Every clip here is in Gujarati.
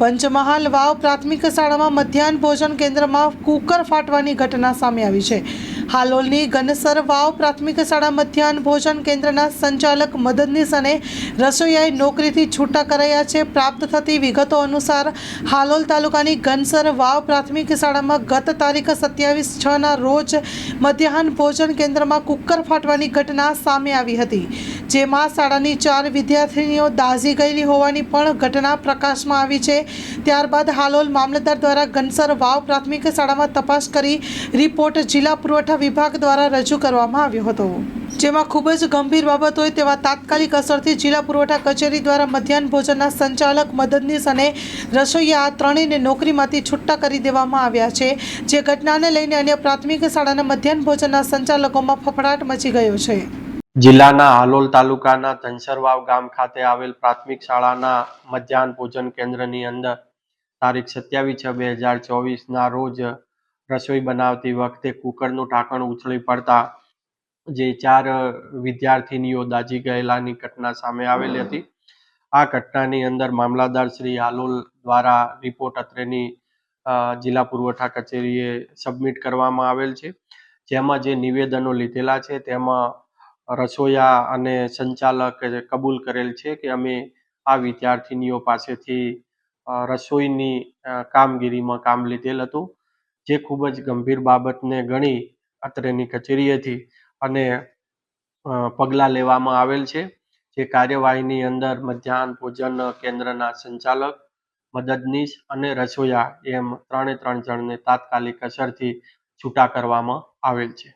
પંચમહાલ વાવ પ્રાથમિક શાળામાં મધ્યાહન ભોજન કેન્દ્રમાં કુકર ફાટવાની ઘટના સામે આવી છે. હાલોલની ગનસર વાવ પ્રાથમિક શાળા મધ્યાહન ભોજન કેન્દ્રના સંચાલક મદદનીશ અને રસોઈયાએ નોકરીથી છૂટા કરાયા છે. પ્રાપ્ત થતી વિગતો અનુસાર હાલોલ તાલુકાની ગનસર વાવ પ્રાથમિક શાળામાં ગત તારીખ સત્યાવીસ છના રોજ મધ્યાહન ભોજન કેન્દ્રમાં કુકર ફાટવાની ઘટના સામે આવી હતી. જેમાં શાળાની ચાર વિદ્યાર્થીનીઓ દાઝી ગયેલી હોવાની પણ ઘટના પ્રકાશમાં આવી છે. ત્યારબાદ હાલોલ મામલતદાર દ્વારા ઘનસર વાવ પ્રાથમિક શાળામાં તપાસ કરી રિપોર્ટ જિલ્લા પુરવઠા વિભાગ દ્વારા રજૂ કરવામાં આવ્યો હતો. જેમાં ખૂબ જ ગંભીર બાબત હોય તેવા તાત્કાલિક અસરથી જિલ્લા પુરવઠા કચેરી દ્વારા મધ્યાહન ભોજનના સંચાલક મદદનીશ અને રસોઈયા આ ત્રણેયને નોકરીમાંથી છૂટા કરી દેવામાં આવ્યા છે. જે ઘટનાને લઈને અન્ય પ્રાથમિક શાળાના મધ્યાહન ભોજનના સંચાલકોમાં ફફડાટ મચી ગયો છે. જિલ્લાના હાલોલ તાલુકાના ધનસરવાવ ગામ ખાતે આવેલ પ્રાથમિક શાળાના મધ્યાહન ભોજન કેન્દ્રની અંદર તારીખ સત્યાવીસ છ બે હજાર ચોવીસના રોજ રસોઈ બનાવતી વખતે કુકરનું ઢાંકણ ઉછળી પડતા જે ચાર વિદ્યાર્થીનીઓ દાઝી ગયેલાની ઘટના સામે આવેલી હતી. આ ઘટનાની અંદર મામલાદાર શ્રી હાલોલ દ્વારા રિપોર્ટ અત્રેની જિલ્લા પુરવઠા કચેરીએ સબમિટ કરવામાં આવેલ છે. જેમાં જે નિવેદનો લીધેલા છે તેમાં રસોઈયા અને સંચાલક કબૂલ કરેલ છે કે અમે આ વિદ્યાર્થીનીઓ પાસેથી રસોઈની કામગીરીમાં કામ લીધેલ હતું, જે ખૂબ જ ગંભીર બાબતને ગણી અત્રેની કચેરીએથી અને પગલાં લેવામાં આવેલ છે. જે કાર્યવાહીની અંદર મધ્યાહન ભોજન કેન્દ્રના સંચાલક, મદદનીશ અને રસોયા એમ ત્રણે ત્રણ જણને તાત્કાલિક અસરથી છૂટા કરવામાં આવેલ છે.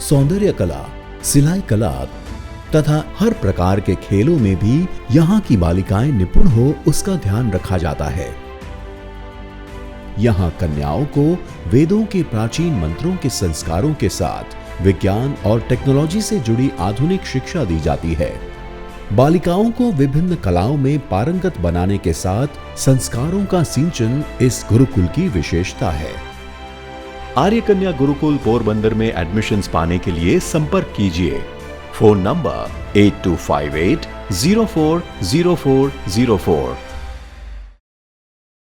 सौंदर्य कला, सिलाई कला तथा हर प्रकार के खेलों में भी यहाँ की बालिकाएँ निपुण हो उसका ध्यान रखा जाता है। यहाँ कन्याओं को वेदों के प्राचीन मंत्रों के संस्कारों के साथ विज्ञान और टेक्नोलॉजी से जुड़ी आधुनिक शिक्षा दी जाती है। बालिकाओं को विभिन्न कलाओं में पारंगत बनाने के साथ संस्कारों का सिंचन इस गुरुकुल की विशेषता है। आर्य कन्या गुरुकुल पोरबंदर में एडमिशन्स पाने के लिए संपर्क कीजिए phone number eight two five eight zero four zero four zero four